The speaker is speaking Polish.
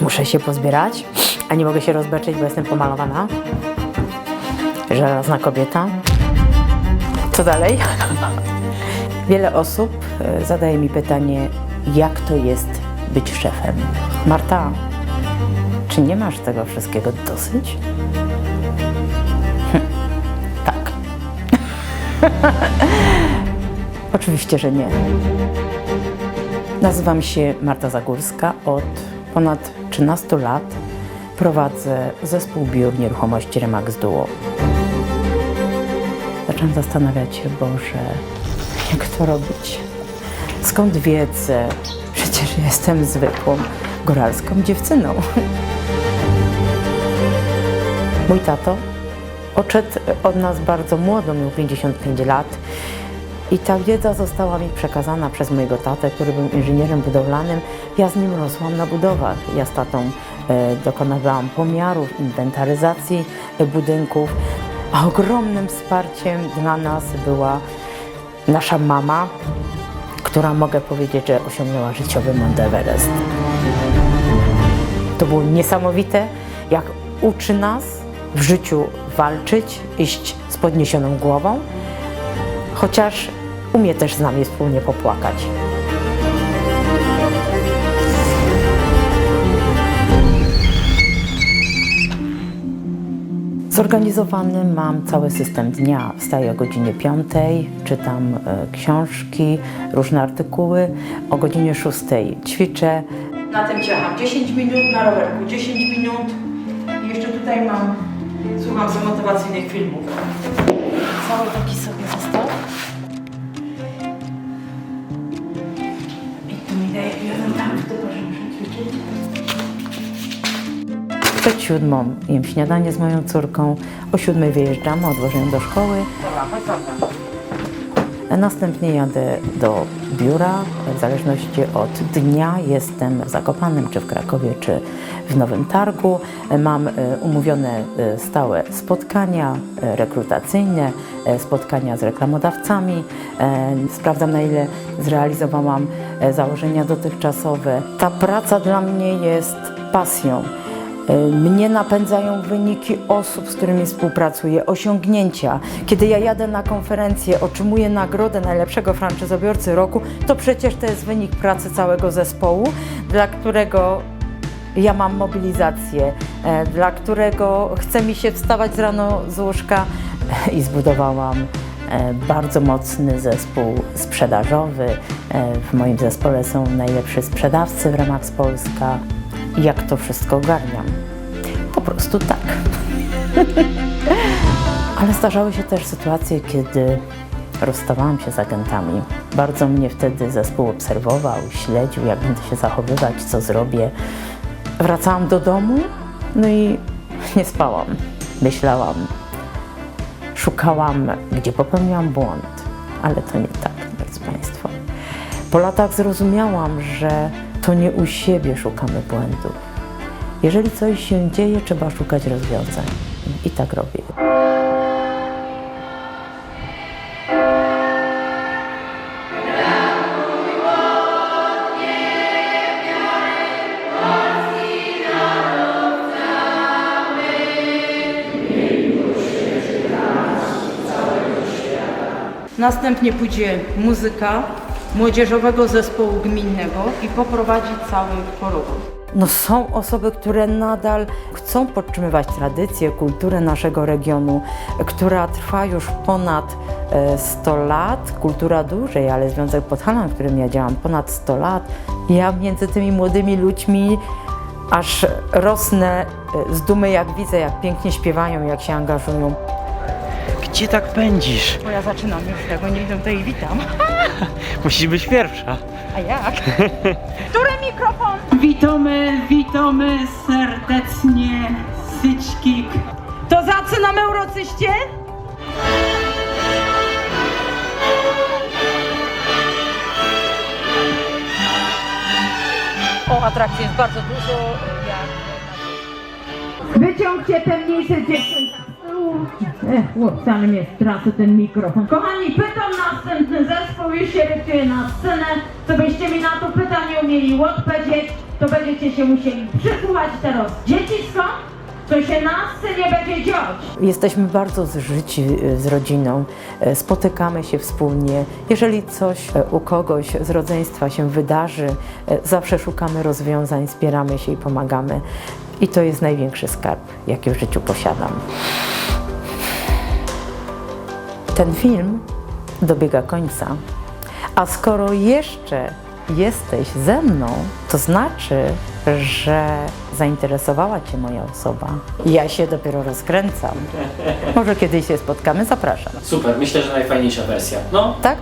Muszę się pozbierać, a nie mogę się rozbeczyć, bo jestem pomalowana. Żelazna kobieta. Co dalej? Wiele osób e, zadaje mi pytanie, jak to jest być szefem. Marta, czy nie masz tego wszystkiego dosyć? Hm, tak. Oczywiście, że nie. Nazywam się Marta Zagórska. Od ponad 13 lat prowadzę zespół biur nieruchomości Remax Duo. Zaczęłam zastanawiać się, Boże, jak to robić? Skąd wiedzę? Przecież jestem zwykłą góralską dziewczyną. Mój tato odszedł od nas bardzo młodo, miał 55 lat. I ta wiedza została mi przekazana przez mojego tatę, który był inżynierem budowlanym. Ja z nim rosłam na budowach. Ja z tatą e, dokonywałam pomiarów, inwentaryzacji e, budynków. A ogromnym wsparciem dla nas była nasza mama, która mogę powiedzieć, że osiągnęła życiowy Mount Everest. To było niesamowite, jak uczy nas w życiu walczyć, iść z podniesioną głową, chociaż umie też z nami wspólnie popłakać. Zorganizowany mam cały system dnia. Wstaję o godzinie 5, czytam e, książki, różne artykuły. O godzinie 6 ćwiczę. Na tym ciacham 10 minut, na rowerku 10 minut. I jeszcze tutaj mam, słucham motywacyjnych filmów. Cały taki sobie zestaw. Przed siódmą jem śniadanie z moją córką, o siódmej wyjeżdżamy, odwożę ją do szkoły. Następnie jadę do biura, w zależności od dnia jestem w Zakopanem, czy w Krakowie, czy w Nowym Targu. Mam e, umówione e, stałe spotkania e, rekrutacyjne, spotkania z reklamodawcami. Sprawdzam na ile zrealizowałam założenia dotychczasowe. Ta praca dla mnie jest pasją. Mnie napędzają wyniki osób, z którymi współpracuję, osiągnięcia. Kiedy ja jadę na konferencję, otrzymuję nagrodę najlepszego franczyzobiorcy roku, to przecież to jest wynik pracy całego zespołu, dla którego ja mam mobilizację, e, dla którego chce mi się wstawać z rano z łóżka i zbudowałam e, bardzo mocny zespół sprzedażowy. E, W moim zespole są najlepsi sprzedawcy w Remax Polska. Jak to wszystko ogarniam? Po prostu tak. Ale zdarzały się też sytuacje, kiedy rozstawałam się z agentami. Bardzo mnie wtedy zespół obserwował, śledził, jak będę się zachowywać, co zrobię. Wracałam do domu, no i nie spałam. Myślałam, szukałam, gdzie popełniłam błąd, ale to nie tak, drodzy Państwo. Po latach zrozumiałam, że to nie u siebie szukamy błędów. Jeżeli coś się dzieje, trzeba szukać rozwiązań. I tak robię. Następnie pójdzie muzyka młodzieżowego zespołu gminnego i poprowadzi cały chorobód. No są osoby, które nadal chcą podtrzymywać tradycję, kulturę naszego regionu, która trwa już ponad e, 100 lat, kultura dłużej, ale Związek Podhalan, w którym ja działam ponad 100 lat. Ja między tymi młodymi ludźmi aż rosnę e, z dumy, jak widzę, jak pięknie śpiewają, jak się angażują. Gdzie tak pędzisz? Bo ja zaczynam już, jak oni idą, to ich witam. Musisz być pierwsza. A jak? Który mikrofon? Witamy, witamy serdecznie, Syczkik. To zaczynamy uroczyście? O, atrakcji jest bardzo dużo. Ja... Wyciągcie te mniejsze tyłu. Ech, chłopcami mnie stracę ten mikrofon. Kochani, pytam następny zespół, już się rytuje na scenę. Co byście mi na to pytanie umieli odpowiedzieć? to będziecie się musieli przykuwać teraz dziecisko, co się na scenie będzie dziać. Jesteśmy bardzo zżyci y, z rodziną, y, spotykamy się wspólnie. Jeżeli coś y, u kogoś z rodzeństwa się wydarzy, zawsze szukamy rozwiązań, wspieramy się i pomagamy. I to jest największy skarb, jaki w życiu posiadam. Ten film dobiega końca. A skoro jeszcze jesteś ze mną, to znaczy, że zainteresowała Cię moja osoba. Ja się dopiero rozkręcam. Może kiedyś się spotkamy, zapraszam. Super, myślę, że najfajniejsza wersja. No, Tak?